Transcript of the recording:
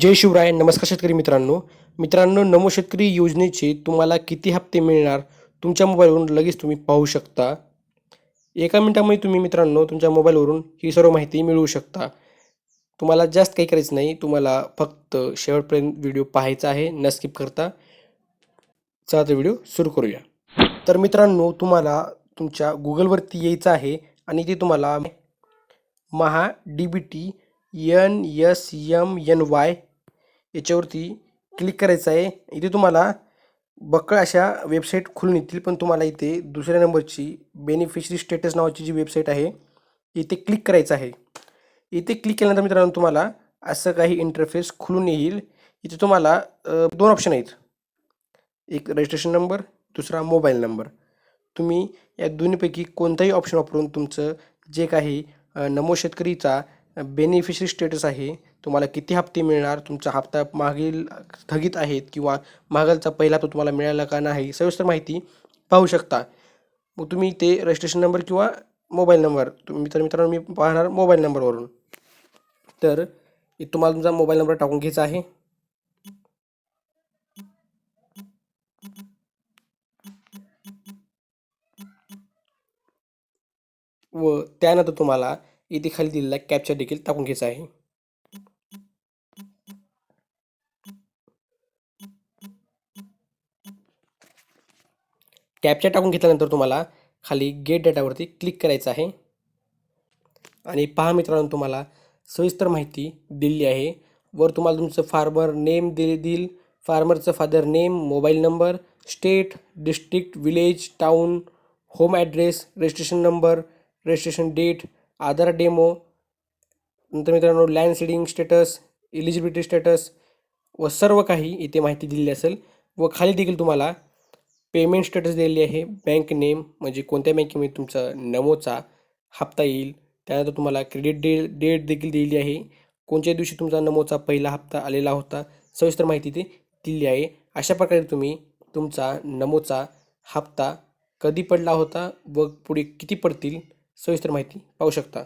जय शिवराय नमस्कार शेतकरी मित्रांनो. मित्रांनो नमो शेतकरी योजनेचे तुम्हाला किती हप्ते मिळणार? तुमच्या मोबाईलवरून लगेच तुम्ही पाहू शकता. एका मिनिटामध्ये तुम्ही मित्रांनो तुमच्या मोबाईलवरून ही सर्व माहिती मिळवू शकता. तुम्हाला जास्त काही करायचं नाही तुम्हाला फक्त शेवटपर्यंत व्हिडिओ पाहायचा आहे न स्किप करता. चला तर व्हिडिओ सुरू करूया. तर मित्रांनो तुम्हाला तुमच्या गुगलवरती यायचं आहे आणि ते तुम्हाला Maha D B T N S M N Y याच्यावरती क्लिक करायचं आहे. इथे तुम्हाला बक्कळ अशा वेबसाईट खुलून येतील पण तुम्हाला इथे दुसऱ्या नंबरची बेनिफिशरी स्टेटस नावाची जी वेबसाईट आहे इथे क्लिक करायचं आहे. इथे क्लिक केल्यानंतर मित्रांनो तुम्हाला असं काही इंटरफेस खुलून येईल. इथे तुम्हाला दोन ऑप्शन आहेत. एक रजिस्ट्रेशन नंबर दुसरा मोबाईल नंबर तुम्ही या दोन्हीपैकी कोणताही ऑप्शन वापरून तुमचं जे काही नमो शेतकरीचा बेनिफिशरी स्टेटस आहे तुम्हाला किती हप्ते मिळणार तुमचा हप्ता मागील स्थगित आहेत किंवा मागालचा पहिला तो तुम्हाला मिळाला का नाही सविस्तर माहिती पाहू शकता. मग तुम्ही ते रजिस्ट्रेशन नंबर किंवा मोबाईल नंबर तुम्ही तर मित्रांनो मी पाहणार मोबाईल नंबरवरून तर तुम्हाला तुमचा मोबाईल नंबर टाकून घ्यायचा आहे. व त्यानंतर तुम्हाला इथे खाली दिलेला कॅप्चर देखील टाकून घ्यायचा आहे. कॅप्चर टाकून घेतल्यानंतर तुम्हाला खाली गेट डेटावरती क्लिक करायचं आहे. आणि पहा मित्रांनो तुम्हाला सविस्तर माहिती दिली आहे. वर तुम्हाला तुमचं फार्मर नेम दिले देईल फार्मरचं father name mobile number state district village town home address registration number registration date Aadhaar demo नंतर मित्रांनो land seeding status eligibility status व सर्व काही इथे माहिती दिलेली असेल व खाली देखील तुम्हाला पेमेंट स्टेटस दिलेली आहे. बँक नेम म्हणजे कोणत्या बँकेमध्ये तुमचा नमोचा हप्ता येईल त्यानंतर तुम्हाला क्रेडिट डे डेट देखील दिलेली आहे. कोणत्या दिवशी तुमचा नमोचा पहिला हप्ता आलेला होता सविस्तर माहिती ते दिली आहे. अशा प्रकारे तुम्ही तुमचा नमोचा हप्ता कधी पडला होता व पुढे किती पडतील सविस्तर माहिती पाहू शकता.